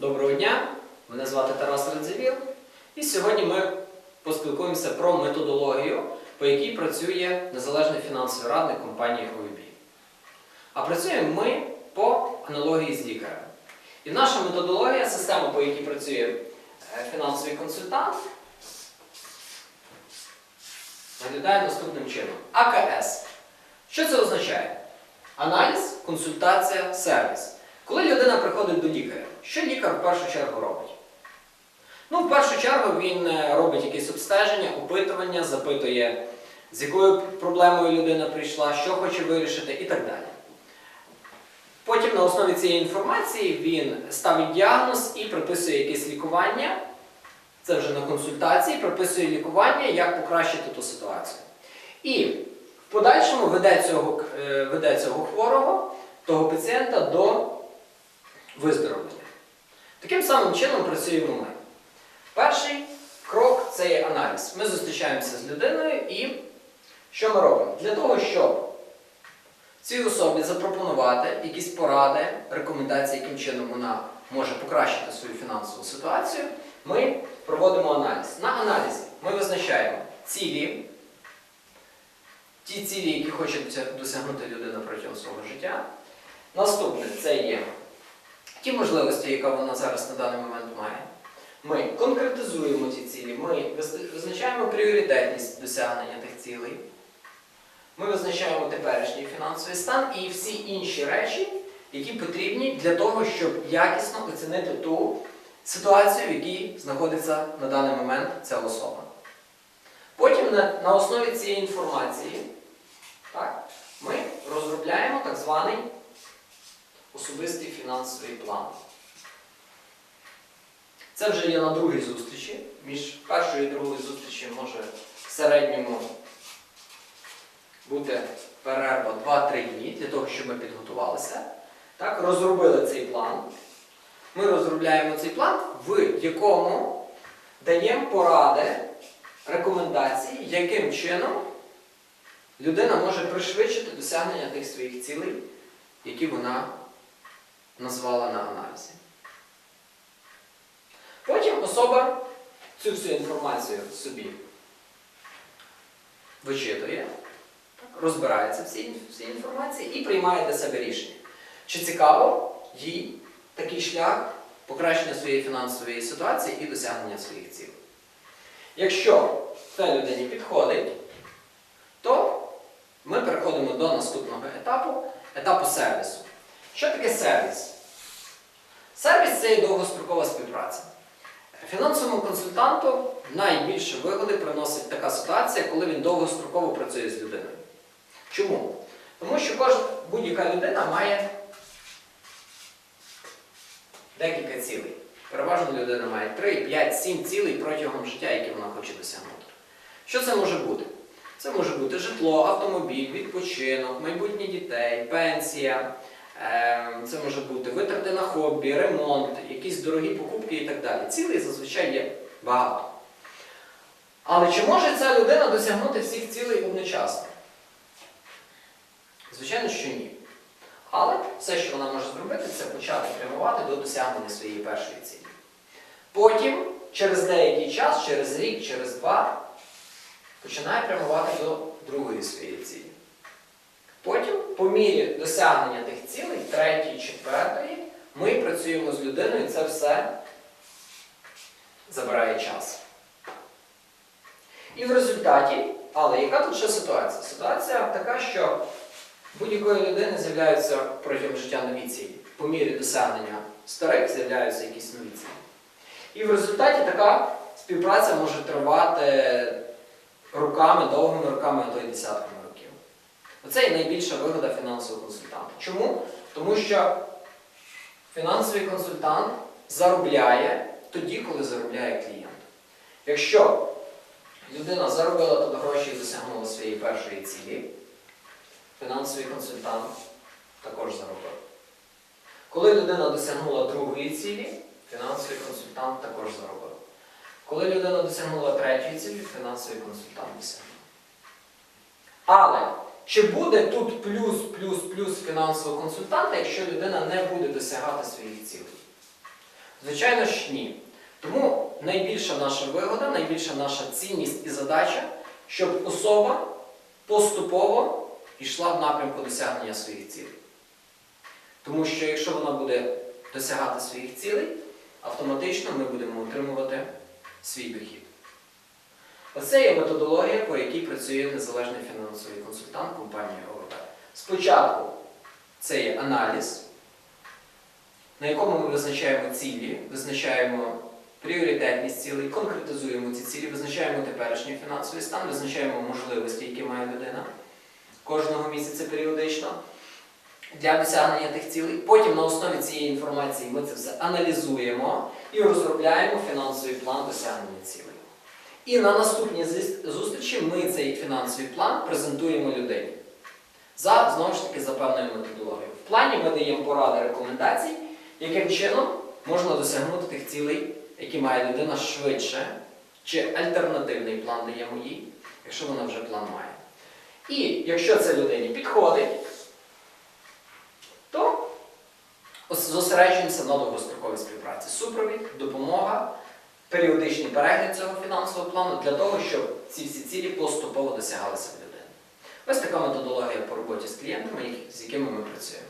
Доброго дня! Мене звати Тарас Радзивіл. І сьогодні ми поспілкуємося про методологію, по якій працює незалежний фінансовий радник компанії OVB. А працюємо ми по аналогії з лікарем. І наша методологія, система, по якій працює е, фінансовий консультант, виглядає наступним чином. АКС. Що це означає? Аналіз, консультація, сервіс. Коли людина приходить до лікаря, що лікар в першу чергу робить? Ну, в першу чергу він е, робить якесь обстеження, опитування, запитує, з якою проблемою людина прийшла, що хоче вирішити і так далі. Потім на основі цієї інформації він ставить діагноз і прописує якесь лікування. Це вже на консультації, прописує лікування, як покращити ту ситуацію. І в подальшому веде цього, е, веде цього хворого, того пацієнта до виздоровлення. Таким самим чином працюємо ми. Перший крок це є аналіз. Ми зустрічаємося з людиною і що ми робимо? Для того, щоб цій особі запропонувати якісь поради, рекомендації, яким чином вона може покращити свою фінансову ситуацію, ми проводимо аналіз. На аналізі ми визначаємо цілі, ті цілі, які хоче досягнути людина протягом свого життя. Наступне це є ті можливості, які вона зараз на даний момент має. Ми конкретизуємо ці цілі, ми визначаємо пріоритетність досягнення тих цілей. Ми визначаємо теперішній фінансовий стан і всі інші речі, які потрібні для того, щоб якісно оцінити ту ситуацію, в якій знаходиться на даний момент ця особа. Потім на, на основі цієї інформації так, ми розробляємо так званий особистий фінансовий план. Це вже є на другій зустрічі. Між першою і другою зустрічі може в середньому бути перерва 2-3 дні для того, щоб ми підготувалися. Так, розробили цей план. Ми розробляємо цей план, в якому даємо поради, рекомендації, яким чином людина може пришвидшити досягнення тих своїх цілей, які вона назвала на аналізі. Потім особа цю всю інформацію собі вичитує, розбирається в цій, інформації і приймає для себе рішення. Чи цікаво їй такий шлях покращення своєї фінансової ситуації і досягнення своїх цілей. Якщо це людині підходить, то ми переходимо до наступного етапу, етапу сервісу. Що таке сервіс? Сервіс це є довгострокова співпраця. Фінансовому консультанту найбільше вигоди приносить така ситуація, коли він довгостроково працює з людиною. Чому? Тому що кожна будь-яка людина має декілька цілей. Переважно людина має 3, 5, 7 цілей протягом життя, які вона хоче досягнути. Що це може бути? Це може бути житло, автомобіль, відпочинок, майбутнє дітей, пенсія. Ем, Це може бути витрати на хобі, ремонт, якісь дорогі покупки і так далі. Цілей зазвичай є багато. Але чи може ця людина досягнути всіх цілей одночасно? Звичайно, що ні. Але все, що вона може зробити, це почати прямувати до досягнення своєї першої цілі. Потім, через деякий час, через рік, через два, починає прямувати до другої своєї цілі. Потім, по мірі досягнення тих цілей, третьої, четвертої, ми працюємо з людиною, і це все забирає час. І в результаті, але яка тут ще ситуація? Ситуація така, що будь-якої людини з'являються протягом життя нові цілі. По мірі досягнення старих з'являються якісь нові цілі. І в результаті така співпраця може тривати роками, довгими роками, а то й десятками. Оце є найбільша вигода фінансового консультанта. Чому? Тому що фінансовий консультант заробляє тоді, коли заробляє клієнт. Якщо людина заробила тут гроші і досягнула своєї першої цілі, фінансовий консультант також заробив. Коли людина досягнула другої цілі, фінансовий консультант також заробив. Коли людина досягнула третьої цілі, фінансовий консультант досягнув. Але чи буде тут плюс, плюс, плюс фінансового консультанта, якщо людина не буде досягати своїх цілей? Звичайно ж, ні. Тому найбільша наша вигода, найбільша наша цінність і задача, щоб особа поступово йшла в напрямку досягнення своїх цілей. Тому що якщо вона буде досягати своїх цілей, автоматично ми будемо отримувати свій дохід. Оце є методологія, по якій працює незалежний фінансовий консультант компанії ОВП. Спочатку це є аналіз, на якому ми визначаємо цілі, визначаємо пріоритетність цілей, конкретизуємо ці цілі, визначаємо теперішній фінансовий стан, визначаємо можливості, які має людина кожного місяця періодично для досягнення тих цілей. Потім на основі цієї інформації ми це все аналізуємо і розробляємо фінансовий план досягнення цілей. І на наступній зустрічі ми цей фінансовий план презентуємо людині. За, знову ж таки, за певною методологією. В плані ми даємо поради рекомендацій, яким чином можна досягнути тих цілей, які має людина швидше, чи альтернативний план даємо їй, якщо вона вже план має. І якщо це людині підходить, то зосереджуємося на довгостроковій співпраці. Супровід, допомога, періодичний перегляд цього фінансового плану для того, щоб ці всі цілі поступово досягалися в людини. Ось така методологія по роботі з клієнтами, з якими ми працюємо.